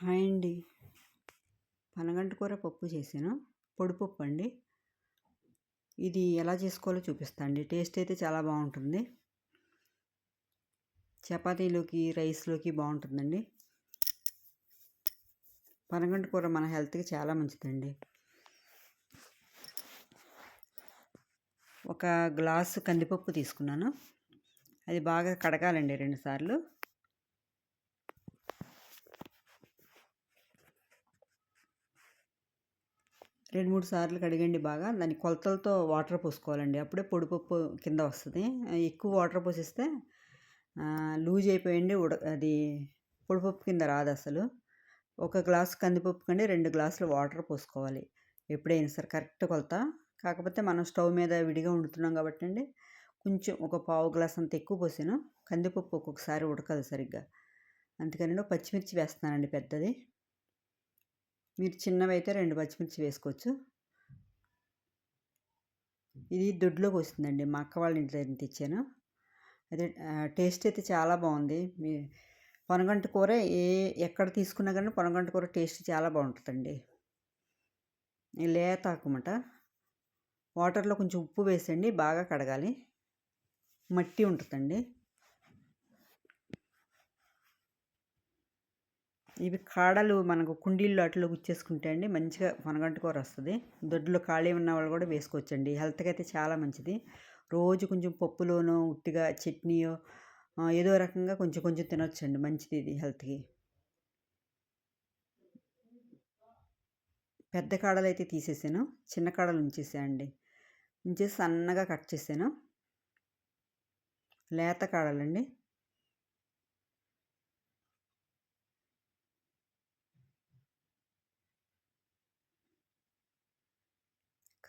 Hi అండి. పనగంటి కూర పప్పు చేశాను. పొడిపప్పు అండి. ఇది ఎలా చేసుకోవాలో చూపిస్తాను అండి. టేస్ట్ అయితే చాలా బాగుంటుంది. చపాతీలోకి రైస్లోకి బాగుంటుందండి. పనగంట కూర మన హెల్త్కి చాలా మంచిదండి. ఒక గ్లాసు కందిపప్పు తీసుకున్నాను. అది బాగా కడగాలండి రెండుసార్లు రెండు మూడు సార్లు కడిగండి బాగా. దాని కొలతలతో వాటర్ పోసుకోవాలండి. అప్పుడే పొడిపప్పు కింద వస్తుంది. ఎక్కువ వాటర్ పోసిస్తే లూజ్ అయిపోయింది ఉడ అది పొడిపప్పు కింద రాదు అసలు. ఒక గ్లాస్ కందిపప్పు కండి రెండు గ్లాసులు వాటర్ పోసుకోవాలి. ఎప్పుడైనా సరే కరెక్ట్ కొలత. కాకపోతే మనం స్టవ్ మీద విడిగా వండుతున్నాం కాబట్టి అండి కొంచెం ఒక పావు గ్లాస్ అంత ఎక్కువ పోసాను. కందిపప్పు ఒక్కొక్కసారి ఉడకదు సరిగ్గా. అందుకని పచ్చిమిర్చి వేస్తున్నానండి పెద్దది. మీరు చిన్నవి అయితే రెండు పచ్చిమిర్చి వేసుకోవచ్చు. ఇది దొడ్లోకి వస్తుందండి మా అక్క వాళ్ళ ఇంటి దగ్గర తెచ్చాను. అదే టేస్ట్ అయితే చాలా బాగుంది. మీ పొనగంట కూర ఏ ఎక్కడ తీసుకున్నా కానీ పొనగంట కూర టేస్ట్ చాలా బాగుంటుందండి. లేత ఆకుమాట. వాటర్లో కొంచెం ఉప్పు వేసండి బాగా కడగాలి. మట్టి ఉంటుందండి. ఇవి కాడలు మనకు కుండీల్లో అట్లా గుచ్చేసుకుంటే అండి మంచిగా వనగంట కూర వస్తుంది దొడ్లో ఖాళీ ఉన్న వాళ్ళు కూడా వేసుకోవచ్చండి. హెల్త్కి అయితే చాలా మంచిది. రోజు కొంచెం పప్పులోనో ఉట్టిగా చట్నీయో ఏదో రకంగా కొంచెం కొంచెం తినొచ్చండి. మంచిది ఇది హెల్త్కి. పెద్ద కాడలు అయితే తీసేసాను. చిన్న కాడలు ఉంచేసాయండి ఉంచేసి సన్నగా కట్ చేసాను. లేత కాడలండి.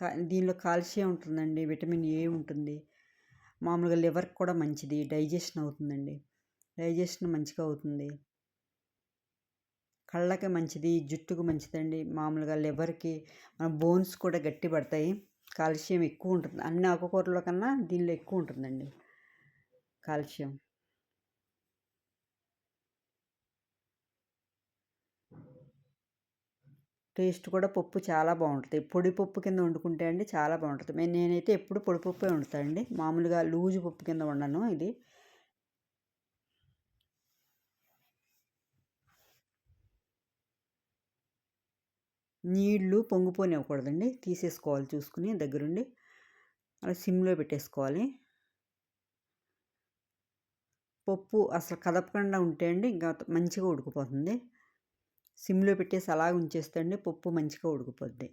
దీనిలో కాల్షియం ఉంటుందండి విటమిన్ ఏ ఉంటుంది. మామూలుగా లివర్కి కూడా మంచిది డైజెషన్ అవుతుందండి. డైజెషన్ మంచిగా అవుతుంది. కళ్ళకి మంచిది జుట్టుకు మంచిదండి. మామూలుగా లివర్కి మన బోన్స్ కూడా గట్టి పడతాయి. కాల్షియం ఎక్కువ ఉంటుంది. అన్ని ఆకుకూరల కన్నా దీనిలో ఎక్కువ ఉంటుందండి కాల్షియం. టేస్ట్ కూడా పప్పు చాలా బాగుంటుంది. పొడి పప్పు కింద వండుకుంటే అండి చాలా బాగుంటుంది. నేనైతే ఎప్పుడు పొడి పప్పే వండుతానండి మామూలుగా లూజు పప్పు కింద వండను ఇది. నీళ్ళు పొంగిపోనివ్వకూడదండి. తీసేసుకోవాలి చూసుకుని దగ్గరుండి. అలా సిమ్లో పెట్టేసుకోవాలి. పప్పు అసలు కదపకుండా ఉంటే అండి ఇంకా మంచిగా ఉడికిపోతుంది. సిమ్లో పెట్టేసి అలాగ ఉంచేస్తండి పప్పు మంచిగా ఉడికిపోద్ది.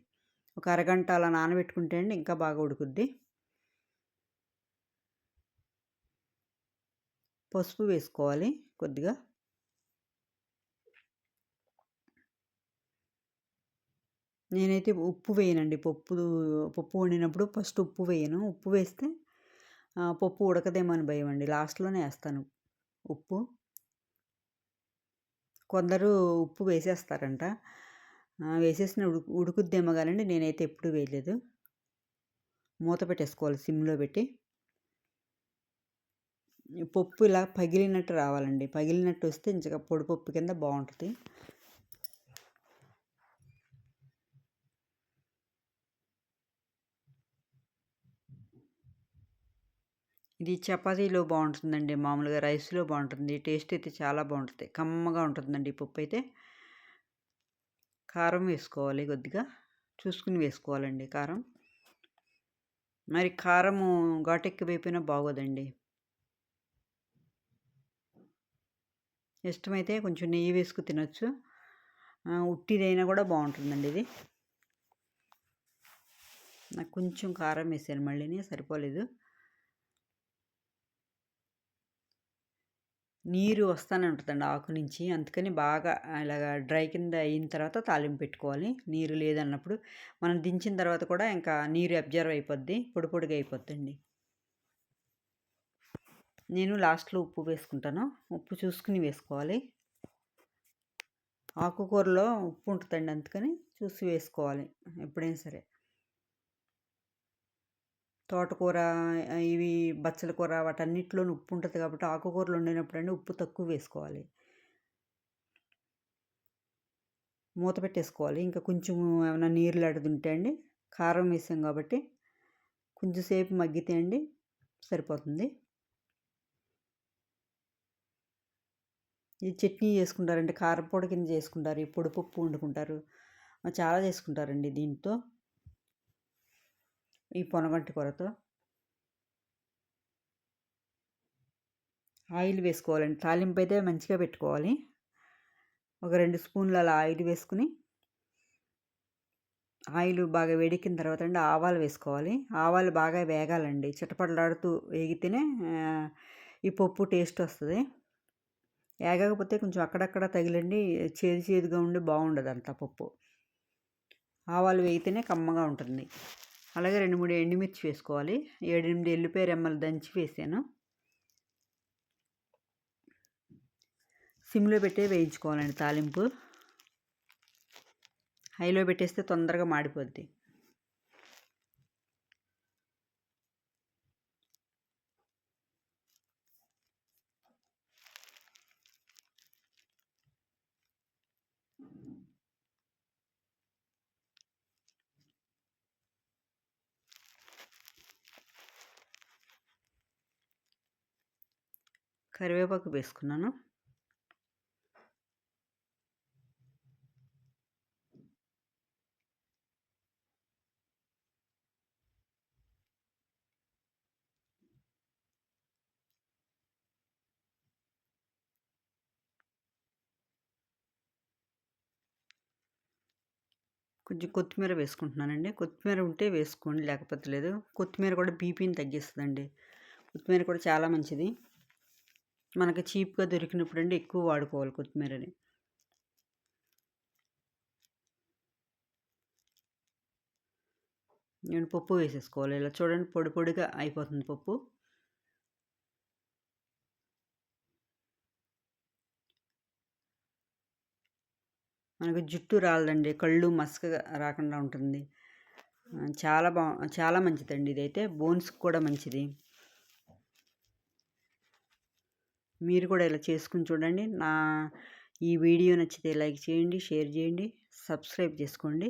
ఒక అరగంట అలా నానబెట్టుకుంటే అండి ఇంకా బాగా ఉడుకుద్ది. పసుపు వేసుకోవాలి కొద్దిగా. నేనైతే ఉప్పు వేయనండి. పప్పు పప్పు వండినప్పుడు ఫస్ట్ ఉప్పు వేయను. ఉప్పు వేస్తే పప్పు ఉడకదేమో అని భయం అండి. లాస్ట్లోనే వేస్తాను ఉప్పు. కొందరు ఉప్పు వేసేస్తారంట. వేసేసిన ఉడుకు ఉడుకుద్దేమో కానండి నేనైతే ఎప్పుడు వేయలేదు. మూత పెట్టేసుకోవాలి సిమ్లో పెట్టి. పప్పు ఇలా పగిలినట్టు రావాలండి. పగిలినట్టు వస్తే ఇంచక పొడి పప్పు కింద బాగుంటుంది ఇది చపాతీలో బాగుంటుందండి మామూలుగా రైస్లో బాగుంటుంది. టేస్ట్ అయితే చాలా బాగుంటుంది. కమ్మగా ఉంటుందండి ఈ పప్పు అయితే. కారం వేసుకోవాలి కొద్దిగా. చూసుకుని వేసుకోవాలండి కారం. మరి కారము ఘాటెక్కి వేపినా బాగోదండి. ఇష్టమైతే కొంచెం నెయ్యి వేసుకు తినొచ్చు. ఉట్టిదైనా కూడా బాగుంటుందండి ఇది. నాకు కొంచెం కారం వేసాను మళ్ళీ సరిపోలేదు. నీరు వస్తూనే ఉంటుందండి ఆకు నుంచి. అందుకని బాగా ఇలాగ డ్రై కింద అయిన తర్వాత తాలింపు పెట్టుకోవాలి. నీరు లేదన్నప్పుడు మనం దించిన తర్వాత కూడా ఇంకా నీరు అబ్జర్వ్ అయిపోద్ది పొడి పొడిగా అయిపోద్దండి. నేను లాస్ట్లో ఉప్పు వేసుకుంటాను. ఉప్పు చూసుకుని వేసుకోవాలి. ఆకుకూరలో ఉప్పు ఉంటుందండి అందుకని చూసి వేసుకోవాలి ఎప్పుడైనా సరే. తోటకూర ఇవి బచ్చల కూర వాటన్నిటిలోనూ ఉప్పు ఉంటుంది కాబట్టి ఆకుకూరలు వండినప్పుడు ఉప్పు తక్కువ వేసుకోవాలి. మూత పెట్టేసుకోవాలి. ఇంకా కొంచెం ఏమైనా నీళ్ళు లాంటిది అండి కారం వేసాం కాబట్టి కొంచెంసేపు మగ్గితే అండి సరిపోతుంది. ఈ చట్నీ చేసుకుంటారండి కారపొడి కింద చేసుకుంటారు ఈ పొడి పప్పు వండుకుంటారు చాలా చేసుకుంటారండి దీంతో. ఈ పొనగంటి కూరతో? ఆయిల్ వేసుకోవాలండి. తాలింపు అయితే మంచిగా పెట్టుకోవాలి. ఒక రెండు స్పూన్లు అలా ఆయిల్ వేసుకుని ఆయిల్ బాగా వేడెక్కిన తర్వాత అండి ఆవాలు వేసుకోవాలి. ఆవాలు బాగా వేగాలండి. చిటపడలాడుతూ వేగితేనే ఈ పప్పు టేస్ట్ వస్తుంది. వేగకపోతే కొంచెం అక్కడక్కడ తగిలండి. చేదు చేదుగా ఉండి బాగుండదు అంత పప్పు. ఆవాలు వేగితేనే కమ్మగా ఉంటుంది. అలాగే రెండు మూడు ఎండుమిర్చి వేసుకోవాలి. ఏడెనిమిది ఎల్లిపాయ రెమ్మలు దంచి వేసాను. సిమ్లో పెట్టే వేయించుకోవాలండి తాలింపు. హైలో పెట్టేస్తే తొందరగా మాడిపోద్ది. కరివేపాకు వేసుకున్నాను. కొంచెం కొత్తిమీర వేసుకుంటున్నానండి. కొత్తిమీర ఉంటే వేసుకోండి లేకపోతే లేదు. కొత్తిమీర కూడా బీపీని తగ్గిస్తుందండి. కొత్తిమీర కూడా చాలా మంచిది. మనకి చీప్గా దొరికినప్పుడు అండి ఎక్కువ వాడుకోవాలి కొత్తిమీరని. నేను పప్పు వేసేసుకోవాలి. ఇలా చూడండి పొడి పొడిగా అయిపోతుంది పప్పు. మనకు జుట్టు రాలదండి. కళ్ళు మసకగా రాకుండా ఉంటుంది. చాలా బా చాలా మంచిదండి ఇదైతే. బోన్స్కి కూడా మంచిది. మీరు కూడా ఇలా చేసుకుని చూడండి. నా ఈ వీడియో నచ్చితే లైక్ చేయండి షేర్ చేయండి సబ్స్క్రైబ్ చేసుకోండి.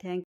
థ్యాంక్